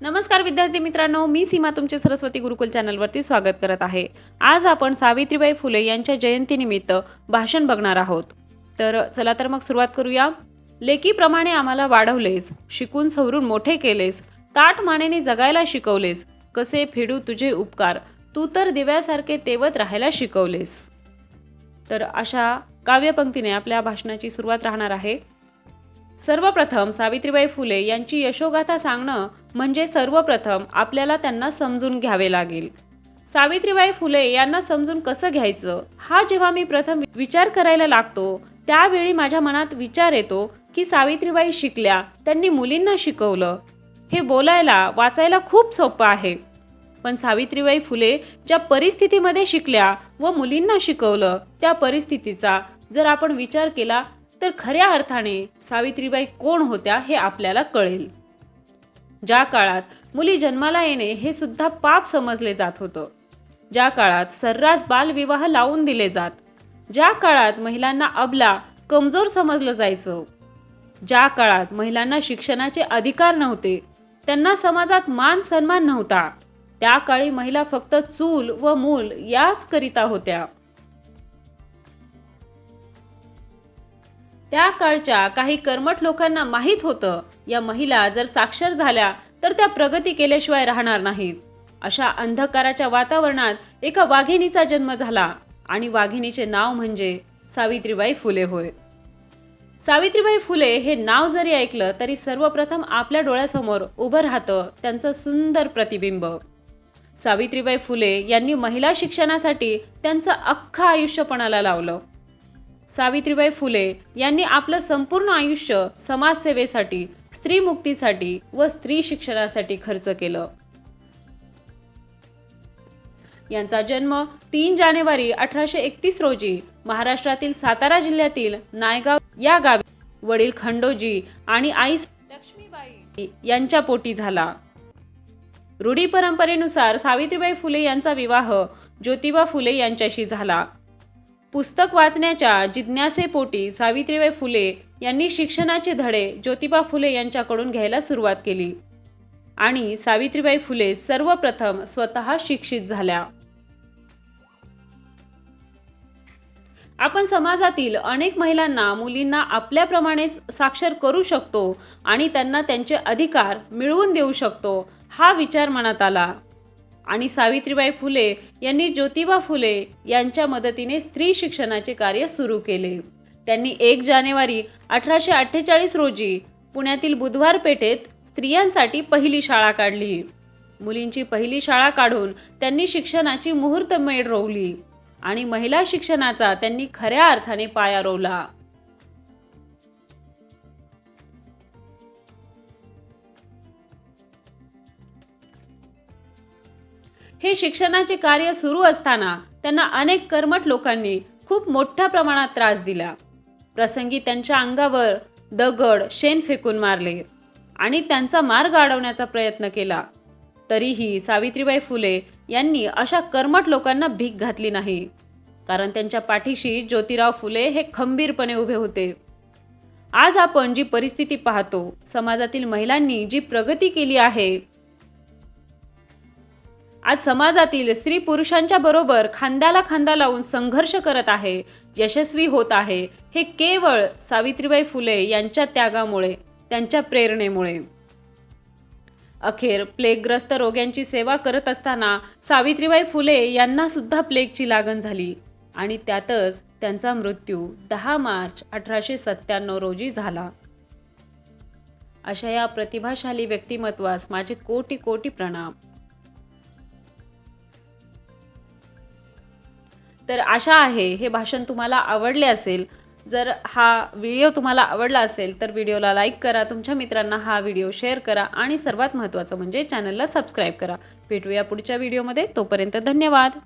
नमस्कार विद्यार्थी मित्रांनो मी सीमा तुमचे सरस्वती गुरुकुल चॅनलवरती स्वागत करत आहे. आज आपण सावित्रीबाई फुले यांच्या जयंतीनिमित्त भाषण बघणार आहोत. तर चला तर मग सुरुवात करूया. लेकीप्रमाणे आम्हाला वाढवलेस शिकून सवरून मोठे केलेस ताट मानेने जगायला शिकवलेस कसे फेडू तुझे उपकार तू तर दिव्यासारखे तेवत राहायला शिकवलेस. तर अशा काव्यपंक्तीने आपल्या भाषणाची सुरुवात राहणार आहे. सर्वप्रथम सावित्रीबाई फुले यांची यशोगाथा सांगणं म्हणजे सर्वप्रथम आपल्याला त्यांना समजून घ्यावे लागेल. सावित्रीबाई फुले यांना समजून कसं घ्यायचं? हा जेव्हा मी प्रथम विचार करायला लागतो त्यावेळी माझ्या मनात विचार येतो की सावित्रीबाई शिकल्या त्यांनी मुलींना शिकवलं. हे बोलायला वाचायला खूप सोपं आहे. पण सावित्रीबाई फुले ज्या परिस्थितीमध्ये शिकल्या व मुलींना शिकवलं त्या परिस्थितीचा जर आपण विचार केला तर खऱ्या अर्थाने सावित्रीबाई कोण होत्या हे आपल्याला कळेल. ज्या काळात मुली जन्माला येणे हे सुद्धा पाप समजले जात होतं. ज्या काळात सर्रास बालविवाह लावून दिले जात. ज्या काळात महिलांना अबला कमजोर समजलं जायचं. ज्या काळात महिलांना शिक्षणाचे अधिकार नव्हते त्यांना समाजात मान सन्मान नव्हता. त्या काळी महिला फक्त चूल व मूल याच करिता होत्या. त्या काळच्या काही कर्मठ लोकांना माहीत होतं या महिला जर साक्षर झाल्या तर त्या प्रगती केल्याशिवाय राहणार नाहीत. अशा अंधकाराच्या वातावरणात एका वाघिणीचा जन्म झाला. आणि वाघिणीचे नाव म्हणजे सावित्रीबाई फुले होय. सावित्रीबाई फुले हे नाव जरी ऐकलं तरी सर्वप्रथम आपल्या डोळ्यासमोर उभं राहतं त्यांचं सुंदर प्रतिबिंब. सावित्रीबाई फुले यांनी महिला शिक्षणासाठी त्यांचं अख्खं आयुष्यपणाला लावलं. सावित्रीबाई फुले यांनी आपलं संपूर्ण आयुष्य समाजसेवेसाठी स्त्री मुक्तीसाठी व स्त्री शिक्षणासाठी खर्च केलं. यांचा जन्म तीन जानेवारी अठराशे एकतीस रोजी महाराष्ट्रातील सातारा जिल्ह्यातील नायगाव या गावी वडील खंडोजी आणि आई लक्ष्मीबाई यांच्या पोटी झाला. रूढी परंपरेनुसार सावित्रीबाई फुले यांचा विवाह ज्योतिबा फुले यांच्याशी झाला. पुस्तक वाचण्याच्या जिज्ञासेपोटी सावित्रीबाई फुले यांनी शिक्षणाचे धडे ज्योतिबा फुले यांच्याकडून घ्यायला सुरुवात केली. आणि सावित्रीबाई फुले सर्वप्रथम स्वतः शिक्षित झाल्या. आपण समाजातील अनेक महिलांना मुलींना आपल्याप्रमाणेच साक्षर करू शकतो आणि त्यांना त्यांचे अधिकार मिळवून देऊ शकतो हा विचार मनात आला. आणि सावित्रीबाई फुले यांनी ज्योतिबा फुले यांच्या मदतीने स्त्री शिक्षणाचे कार्य सुरू केले. त्यांनी एक जानेवारी अठराशे अठ्ठेचाळीस रोजी पुण्यातील बुधवार पेठेत स्त्रियांसाठी पहिली शाळा काढली. मुलींची पहिली शाळा काढून त्यांनी शिक्षणाची मुहूर्तमेढ रोवली आणि महिला शिक्षणाचा त्यांनी खऱ्या अर्थाने पाया रोवला. हे शिक्षणाचे कार्य सुरू असताना त्यांना अनेक कर्मठ लोकांनी खूप मोठ्या प्रमाणात त्रास दिला. प्रसंगी त्यांच्या अंगावर दगड शेण फेकून मारले आणि त्यांचा मार्ग अडवण्याचा प्रयत्न केला. तरीही सावित्रीबाई फुले यांनी अशा कर्मठ लोकांना भीक घातली नाही. कारण त्यांच्या पाठीशी ज्योतिराव फुले हे खंबीरपणे उभे होते. आज आपण जी परिस्थिती पाहतो समाजातील महिलांनी जी प्रगती केली आहे आज समाजातील स्त्री पुरुषांच्या बरोबर खांद्याला खांदा लावून संघर्ष करत आहे यशस्वी होत आहे हे केवळ सावित्रीबाई फुले यांच्या त्यागामुळे त्यांच्या प्रेरणेमुळे. अखेर प्लेगग्रस्त रोग्यांची सेवा करत असताना सावित्रीबाई फुले यांना सुद्धा प्लेगची लागण झाली आणि त्यातच त्यांचा मृत्यू दहा मार्च अठराशे सत्त्याण्णव रोजी झाला. अशा या प्रतिभाशाली व्यक्तिमत्वास माझे कोटी कोटी प्रणाम. तर आशा आहे हे भाषण तुम्हाला आवडले असेल. जर हा व्हिडिओ तुम्हाला आवडला असेल तर व्हिडिओला लाईक करा तुमच्या मित्रांना हा व्हिडिओ शेअर करा आणि सर्वात महत्त्वाचं म्हणजे चॅनलला सबस्क्राईब करा. भेटूया पुढच्या व्हिडिओमध्ये तोपर्यंत धन्यवाद.